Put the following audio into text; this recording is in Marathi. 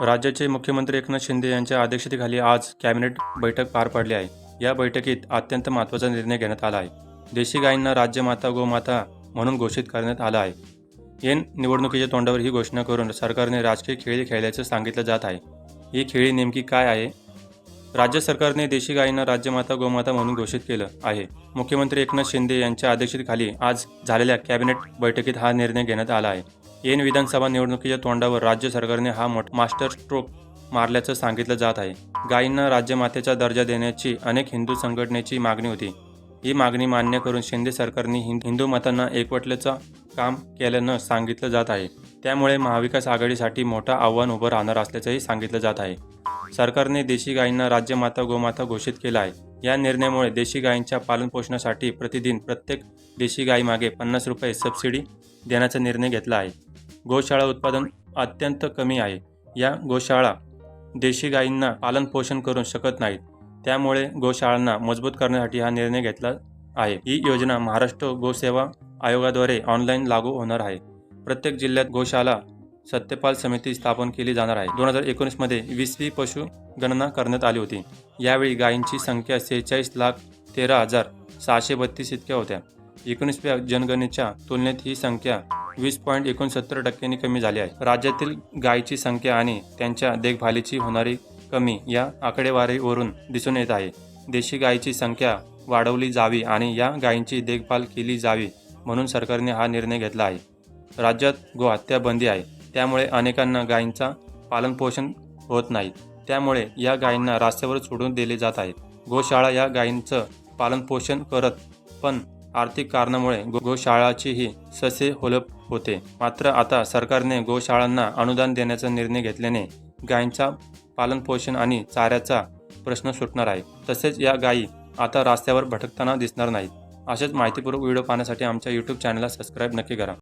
राज्याचे मुख्यमंत्री एकनाथ शिंदे यांच्या अध्यक्षतेखाली आज कॅबिनेट बैठक पार पडली आहे. या बैठकीत अत्यंत महत्त्वाचा निर्णय घेण्यात आला आहे. देशी गायींना राज्यमाता गोमाता म्हणून घोषित करण्यात आला आहे. एन निवडणुकीच्या तोंडावर ही घोषणा करून सरकारने राजकीय खेळी खेळल्याचं सांगितलं जात आहे. ही खेळी नेमकी काय आहे? राज्य सरकारने देशी गायींना राज्यमाता गोमाता म्हणून घोषित केलं आहे. मुख्यमंत्री एकनाथ शिंदे यांच्या अध्यक्षतेखाली आज झालेल्या कॅबिनेट बैठकीत हा निर्णय घेण्यात आला आहे. ऐन विधानसभा निवडणुकीच्या तोंडावर राज्य सरकारने हा मोठ मास्टर स्ट्रोक मारल्याचं सांगितलं जात आहे. गायींना राज्यमातेचा दर्जा देण्याची अनेक हिंदू संघटनेची मागणी होती. ही मागणी मान्य करून शिंदे सरकारने हिंदू मतांना एकवटल्याचं काम केल्यानं सांगितलं जात आहे. त्यामुळे महाविकास आघाडीसाठी मोठं आव्हान उभं राहणार असल्याचंही सांगितलं जात आहे. सरकारने देशी गायींना राज्यमाता गोमाता घोषित केला आहे. या निर्णयामुळे देशी गायींच्या पालनपोषणासाठी प्रतिदिन प्रत्येक देशी गायीमागे पन्नास रुपये सबसिडी देण्याचा निर्णय घेतला आहे. गोशाळा उत्पादन अत्यंत कमी आहे. या गोशाळा देशी गायींना पालनपोषण करू शकत नाहीत. त्यामुळे गोशाळांना मजबूत करण्यासाठी हा निर्णय घेतला आहे. ही योजना महाराष्ट्र गोसेवा आयोगाद्वारे ऑनलाईन लागू होणार आहे. प्रत्येक जिल्ह्यात गोशाला सत्यपाल समिती स्थापन केली जाणार आहे. दोन हजार एकोणीसमध्ये वीसवी पशु गणना करण्यात आली होती. यावेळी गायींची संख्या सेहेचाळीस लाख तेरा हजार सहाशे बत्तीस इतक्या होत्या. एकोणीसव्या जनगणनेच्या तुलनेत ही संख्या वीस पॉईंट एकोणसत्तर टक्क्यांनी कमी झाली आहे. राज्यातील गायीची संख्या आणि त्यांच्या देखभालीची होणारी कमी या आकडेवारीवरून दिसून येत आहे. देशी गायीची संख्या वाढवली जावी आणि या गायींची देखभाल केली जावी म्हणून सरकारने हा निर्णय घेतला आहे. राज्यात गोहत्या बंदी आहे. त्यामुळे अनेकांना गायींचा पालनपोषण होत नाही. त्यामुळे या गायींना रस्त्यावर सोडून दिले जात आहेत गोशाळा या गायींचं पालनपोषण करत पण आर्थिक कारणामुळे गो गोशाळाचीही ससे होलप होते. मात्र आता सरकारने गोशाळांना अनुदान देण्याचा निर्णय घेतल्याने गायींचा पालनपोषण आणि चाऱ्याचा प्रश्न सुटणार आहे. तसेच या गायी आता रस्त्यावर भटकताना दिसणार नाहीत. अशाच माहितीपूर्वक व्हिडिओ पाहण्यासाठी आमच्या यूट्यूब चॅनलला सबस्क्राईब नक्की करा.